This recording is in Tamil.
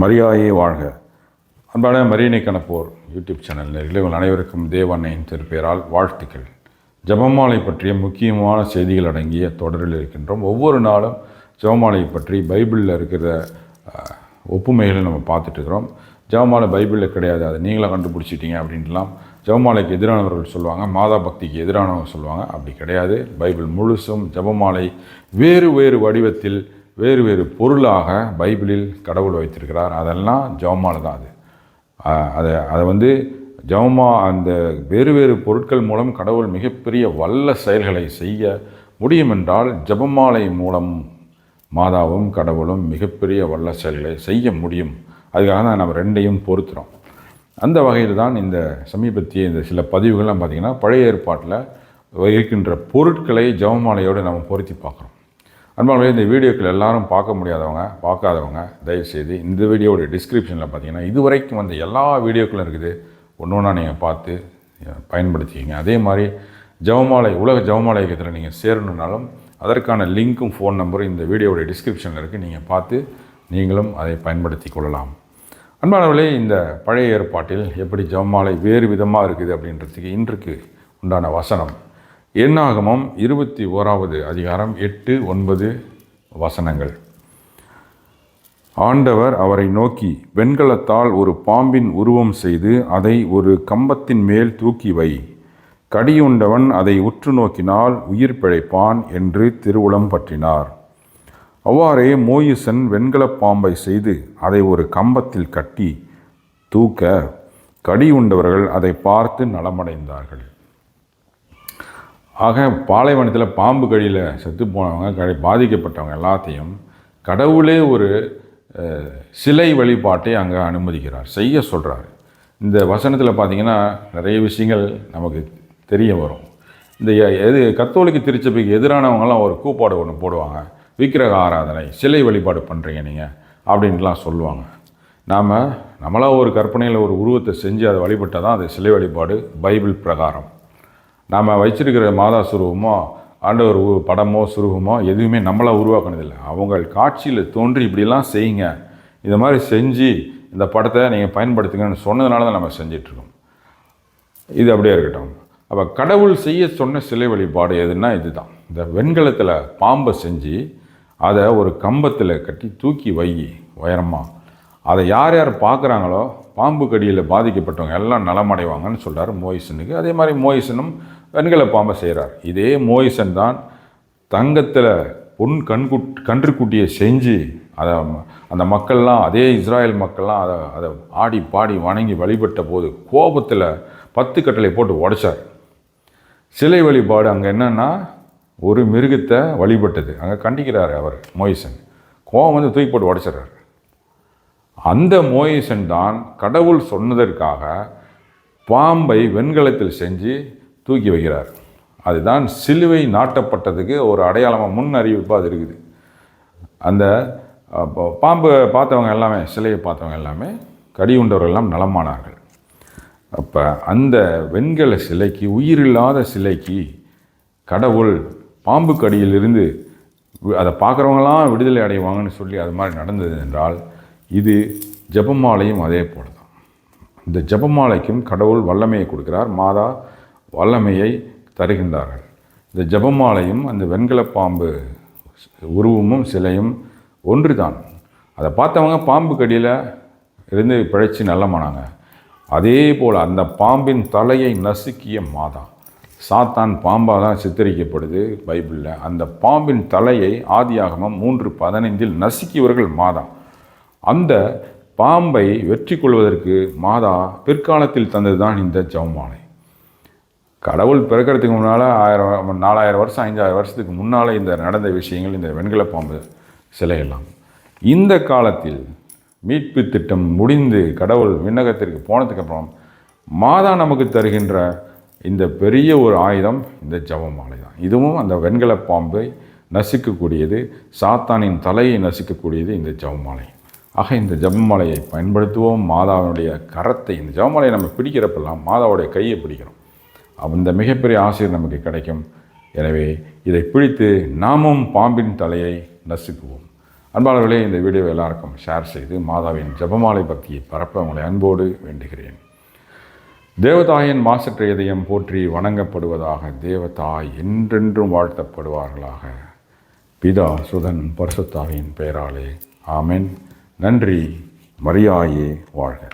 மரியாயே வாழ்க. அன்பான மரியணை கணப்போர் யூடியூப் சேனல் நேரில் உங்கள் அனைவருக்கும் தேவண்ணையின் திருப்பெயரால் வாழ்த்துக்கள். ஜெபமாலை பற்றிய முக்கியமான செய்திகள் அடங்கிய தொடரில் இருக்கின்றோம். ஒவ்வொரு நாளும் ஜபமாலை பற்றி பைபிளில் இருக்கிற ஒப்புமைகளை நம்ம பார்த்துட்டு ஜபமாலை ஜெபமாலை பைபிளில் கிடையாது அதை நீங்களாக கண்டுபிடிச்சிட்டீங்க அப்படின்ட்டுலாம் ஜபமாலைக்கு எதிரானவர்கள் சொல்லுவாங்க மாதா பக்திக்கு எதிரானவங்க சொல்லுவாங்க. அப்படி கிடையாது. பைபிள் முழுசும் ஜெபமாலை வேறு வேறு வடிவத்தில் வேறு வேறு பொருளாக பைபிளில் கடவுள் வைத்திருக்கிறார். அதெல்லாம் ஜெபமாலை தான் அது. அதை அதை வந்து ஜெபமா அந்த வேறு வேறு பொருட்கள் மூலம் கடவுள் மிகப்பெரிய வல்ல செயல்களை செய்ய முடியும் என்றால் ஜபமாலை மூலம் மாதாவும் கடவுளும் மிகப்பெரிய வல்ல செயல்களை செய்ய முடியும். அதுக்காக தான் நம்ம ரெண்டையும் பொருத்துகிறோம் அந்த வகையில் தான் இந்த சமீபத்திய இந்த சில பதிவுகள்லாம் பார்த்திங்கன்னா பழைய ஏற்பாட்டில் இருக்கின்ற பொருட்களை ஜவமாலையோடு நம்ம பொருத்தி பார்க்குறோம். அன்பாளர்களே இந்த வீடியோக்கள் எல்லாரும் பார்க்க முடியாதவங்க பார்க்காதவங்க தயவுசெய்து இந்த வீடியோவுடைய டிஸ்கிரிப்ஷனில் பார்த்தீங்கன்னா இதுவரைக்கும் வந்த எல்லா வீடியோக்களும் இருக்குது. ஒன்று ஒன்றா நீங்கள் பார்த்து பயன்படுத்திக்கிங்க. அதே மாதிரி ஜெபமாலை உலக ஜெபமாலை இயக்கத்தில் நீங்கள் சேரணுன்னாலும் அதற்கான லிங்க்கும் ஃபோன் நம்பரும் இந்த வீடியோடைய டிஸ்கிரிப்ஷனில் இருக்குது நீங்கள் பார்த்து நீங்களும் அதை பயன்படுத்தி கொள்ளலாம். அன்பானவர்களே இந்த பழைய ஏற்பாட்டில் எப்படி ஜெபமாலை வேறு விதமாக இருக்குது அப்படின்றதுக்கு இன்றைக்கு உண்டான வசனம் எண்ணாகமம் இருபத்தி ஓராவது அதிகாரம் எட்டு ஒன்பது வசனங்கள். ஆண்டவர் அவரை நோக்கி வெண்கலத்தால் ஒரு பாம்பின் உருவம் செய்து அதை ஒரு கம்பத்தின் மேல் தூக்கி வை. கடியுண்டவன் அதை உற்று நோக்கினால் உயிர் பிழைப்பான் என்று திருவுளம் பற்றினார். அவ்வாறே மோயிசன் வெண்கலப் பாம்பை செய்து அதை ஒரு கம்பத்தில் கட்டி தூக்க கடியுண்டவர்கள் அதை பார்த்து நலமடைந்தார்கள். ஆக பாலைவனத்தில் பாம்பு கடியில் செத்து போனவங்க கடை பாதிக்கப்பட்டவங்க எல்லாத்தையும் கடவுளே ஒரு சிலை வழிபாட்டை அங்கே அனுமதிக்கிறார் செய்ய சொல்கிறார் இந்த வசனத்தில் பார்த்தீங்கன்னா நிறைய விஷயங்கள் நமக்கு தெரிய வரும். இந்த எ- எது கத்தோலிக்க திருச்சபைக்கு எதிரானவங்கலாம் ஒரு கூப்பாடு ஒன்று போடுவாங்க. விக்கிரக ஆராதனை சிலை வழிபாடு பண்ணுறீங்க நீங்கள் அப்படின்ட்டுலாம் சொல்லுவாங்க. நாம் நம்மளாக ஒரு கற்பனையில் ஒரு உருவத்தை செஞ்சு அதை வழிபட்டால் தான் அது சிலை வழிபாடு பைபிள் பிரகாரம். நாம் வச்சிருக்கிற மாதா சுரூபமோ ஆண்டவர் படமோ சுரூபமோ எதுவுமே நம்மளாக உருவாக்கினதில்லை. அவங்க காட்சியில் தோன்றி இப்படிலாம் செய்யுங்க. இந்த மாதிரி செஞ்சு இந்த படத்தை நீங்கள் பயன்படுத்துங்கன்னு சொன்னதுனால தான் நம்ம செஞ்சிட்ருக்கோம். இது அப்படியே இருக்கட்டும். அப்போ கடவுள் செய்ய சொன்ன சிலை வழிபாடு எதுன்னா இதுதான். இந்த வெண்கலத்தில் பாம்பை செஞ்சு அதை ஒரு கம்பத்தில் கட்டி தூக்கி வை உயரமாக அதை யார் யார் பார்க்குறாங்களோ பாம்பு கடியில் பாதிக்கப்பட்டவங்க எல்லாம் நலமடைவாங்கன்னு சொல்கிறார் மோயிசனுக்கு. அதே மாதிரி மோயிசனும் வெண்கல பாம்பை செய்கிறார். இதே மோயிசன் தான் தங்கத்தில் பொன் கண்குட் கன்றுக்குட்டியை செஞ்சு அதை அந்த மக்கள்லாம் அதே இஸ்ராயல் மக்கள்லாம் அதை அதை ஆடி பாடி வணங்கி வழிபட்ட போது கோபத்தில் பத்து கட்டளை போட்டு உடைச்சார். சிலை வழிபாடு அங்கே என்னென்னா ஒரு மிருகத்தை வழிபட்டது. அங்கே கண்டிக்கிறார் அவர் மோயிசன். கோபம் வந்து தூக்கி போட்டு உடைச்சிடுறாரு. அந்த மோயிசன் தான் கடவுள் சொன்னதற்காக பாம்பை வெண்கலத்தில் செஞ்சு தூக்கி வைக்கிறார். அதுதான் சிலுவை நாட்டப்பட்டதுக்கு ஒரு அடையாளமாக முன் அறிவிப்பாக அது இருக்குது. அந்த பாம்பு பார்த்தவங்க எல்லாமே சிலையை பார்த்தவங்க எல்லாமே கடி உண்டவர்கள் எல்லாம் நலமானார்கள். அப்போ அந்த வெண்கல சிலைக்கு உயிரில்லாத சிலைக்கு கடவுள் பாம்பு கடியிலிருந்து அதை பார்க்குறவங்களாம் விடுதலை அடைவாங்கன்னு சொல்லி அது மாதிரி நடந்தது என்றால் இது ஜபமாலையும் அதே போல தான் இந்த ஜெபமாலைக்கும் கடவுள் வல்லமையை கொடுக்கிறார். மாதா வல்லமையை தருகின்றார்கள். இந்த ஜெபமாலையும் அந்த வெண்கலப் பாம்பு உருவமும் சிலையும் ஒன்று தான் அதை பார்த்தவங்க பாம்பு கடியில் இருந்து பிழைச்சி நல்லமானாங்க அதே போல் அந்த பாம்பின் தலையை நசுக்கிய மாதா. சாத்தான் பாம்பாக தான் சித்தரிக்கப்படுது பைபிளில். அந்த பாம்பின் தலையை ஆதியாகமம் மூன்று பதினைந்தில் நசுக்கியவர்கள் மாதா. அந்த பாம்பை வெற்றி கொள்வதற்கு மாதா பிற்காலத்தில் தந்ததுதான் இந்த ஜெபமாலை. கடவுள் பிறக்கிறதுக்கு முன்னால் ஆயிரம் நாலாயிரம் வருஷம் ஐந்தாயிரம் வருஷத்துக்கு முன்னால் இந்த நடந்த விஷயங்கள் இந்த வெண்கல பாம்பு சிலையெல்லாம். இந்த காலத்தில் மீட்பு திட்டம் முடிந்து கடவுள் விண்ணகத்திற்கு போனதுக்கு அப்புறம் மாதா நமக்கு தருகின்ற இந்த பெரிய ஒரு ஆயுதம் இந்த ஜபமாலை தான். இதுவும் அந்த வெண்கல பாம்பை நசுக்கக்கூடியது சாத்தானின் தலையை நசுக்கக்கூடியது இந்த ஜபமாலை ஆக இந்த ஜபமாலையை பயன்படுத்துவோம். மாதாவினுடைய கரத்தை இந்த ஜபமாலையை நம்ம பிடிக்கிறப்பெல்லாம் மாதாவுடைய கையை பிடிக்கிறோம். அந்த மிகப்பெரிய ஆசிரியர் நமக்கு கிடைக்கும். எனவே இதை பிடித்து நாமும் பாம்பின் தலையை நசுக்குவோம். அன்பாளர்களே இந்த வீடியோ எல்லாருக்கும் ஷேர் செய்து மாதாவின் ஜெபமாலை பக்தியை பரப்ப உங்களை அன்போடு வேண்டுகிறேன். தேவதாயின் மாசற்ற இதயம் போற்றி வணங்கப்படுவதாக தேவதாய் என்றென்றும் வாழ்த்தப்படுவார்களாக. பிதா சுதன் பரிசுத்தாவின் பெயராலே. ஆமென். நன்றி. மரியாயே வாழ்க.